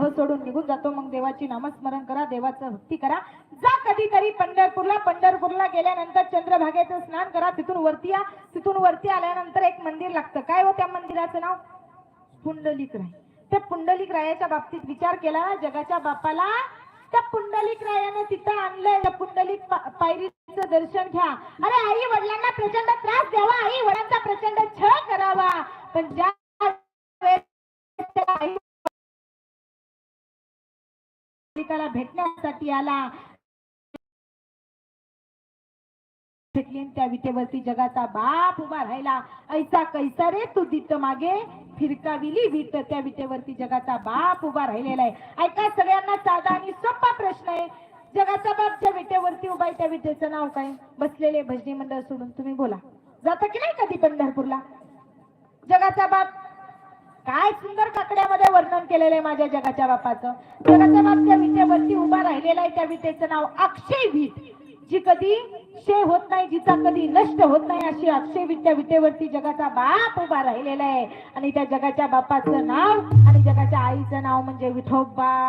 देह सोडून निघून जातो. मग देवाची नामस्मरण करा देवाचं भक्ती करा. जा कधीतरी पंढरपूरला. पंढरपूरला गेल्यानंतर चंद्रभागेचं स्नान करा. तिथून वरती या. तिथून वरती आल्यानंतर एक मंदिर लागतं. काय हो त्या मंदिराचं नाव? पुंडलिक राय. त्या पुंडलिक रायाच्या बाबतीत विचार केला. ना जगाच्या बापाला त्या पुंडलिक रायाने तिथं आणलंय. त्या पुंडलिक पा- पायरीचं दर्शन घ्या. अरे आई वडिलांना प्रचंड त्रास द्यावा. आई वडिलांचा प्रचंड छळ करावा. पण ज्या नास्तिकाला भेटण्यासाठी आला. भेटली त्या विटेवरती जगाचा बाप उभा राहिला. ऐसा कैसा रे तू दित मागे? फिरकाविली विट त्या विटेवरती जगाचा बाप उभा राहिलेला आहे. ऐका सगळ्यांना साधा आणि सोपा प्रश्न आहे. जगाचा बाप ज्या विटेवरती उभा आहे त्या विटेचं नाव काय? बसलेले भजनी मंडळ सोडून तुम्ही बोला. जाता की नाही कधी पंढरपूरला? जगाचा बाप काय सुंदर काकड्यामध्ये वर्णन केलेलं आहे माझ्या जगाच्या बापाचं. जगाच्या बाप त्या विटेवरती उभा राहिलेला आहे त्या विटेचं नाव अक्षय वीट जी कधी शे होत नाही जिचा कधी नष्ट होत नाही अशी अक्षय वीट त्या विटेवरती जगाचा बाप उभा राहिलेला आहे. आणि त्या जगाच्या बापाचं नाव आणि जगाच्या आईचं नाव म्हणजे विठोबा.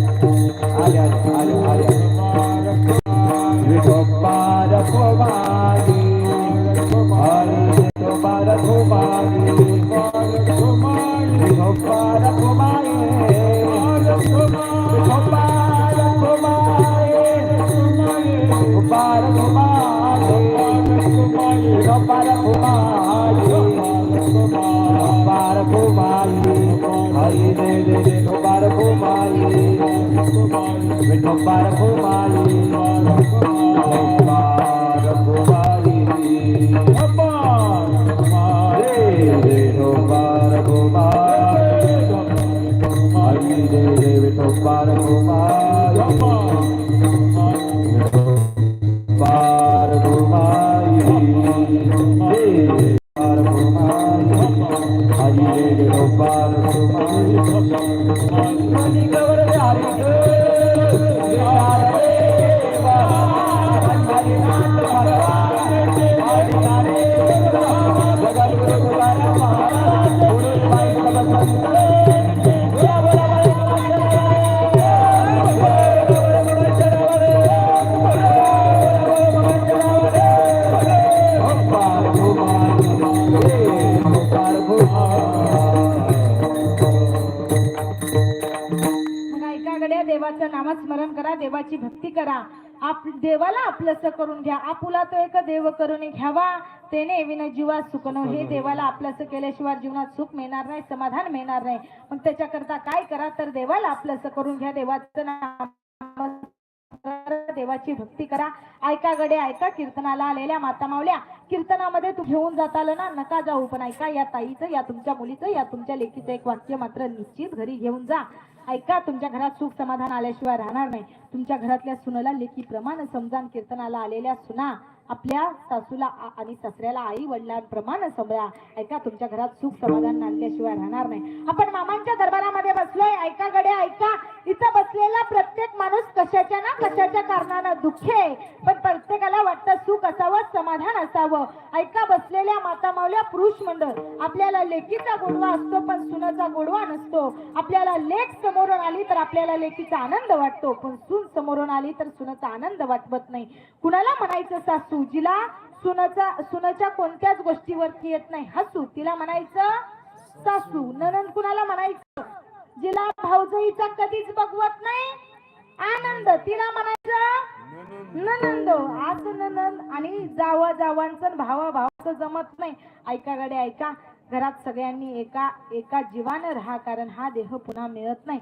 কুমার কুমার অপার কুমার অপার কুমার হরি রে রে অপার কুমার অপার কুমার रे रे देवाचं नामस्मरण करा देवाची भक्ती करा. आप देवाला आपलंस करून घ्या. आपुला तो एक देव करून घ्यावा. तेने विन जीवा सुखनो हे देवाला आपलंस केल्याशिवाय जीवनात सुख मिळणार नाही समाधान मिळणार नाही. मग त्याच्याकरता काय करा तर देवाला आपलंस करून घ्या. देवाचं नाम देवाची भक्ती करा. ऐका गडे ऐका कीर्तनाला आलेल्या माता मावल्या. कीर्तनामध्ये तू घेऊन जात आलं ना नका जाऊ पण ऐका या ताईचं या तुमच्या मुलीचं या तुमच्या लेकीचं एक वाक्य मात्र निश्चित घरी घेऊन जा. ऐका तुमच्या घरात सुख समाधान आल्याशिवाय राहणार नाही. तुमच्या घरातल्या सुनाला लेखी प्रमाण समजान कीर्तनाला आलेल्या सुना आपल्या सासूला आणि सासऱ्याला आई वडिलांप्रमाणे समजा ऐका तुमच्या घरात सुख समाधान आणल्याशिवाय राहणार नाही. आपण मामांच्या दरबारामध्ये ऐका गड्या ऐका. इथं बसलेला प्रत्येक माणूस कशाच्या ना कशाच्या कारणानं दुःखे आहे. पण प्रत्येकाला वाटतं सुख असावं समाधान असावं. ऐका बसलेल्या माता मावल्या पुरुष मंडळ आपल्याला लेकीचा गोडवा असतो पण सुनाचा गोडवा नसतो. आपल्याला लेख समोरून आली तर आपल्याला लेकीचा आनंद वाटतो पण सून समोरून आली तर सुनाचा आनंद वाटवत नाही. कुणाला म्हणायचं सासू? जिला सुनाचा सुनाच्या कोणत्याच गोष्टीवरती येत नाही. हसू तिला म्हणायचं सासू. ननंद कुणाला म्हणायचं? जिला भाऊजईचा कधीच बघवत नाही. आनंद तिला म्हणायचं ननंद आज ननंद आणि जावा जावांचं भावा भावाचं जमत नाही. ऐका गडे ऐका. घरात सगळ्यांनी एका एका जीवानं राहा कारण हा देह पुन्हा मिळत नाही.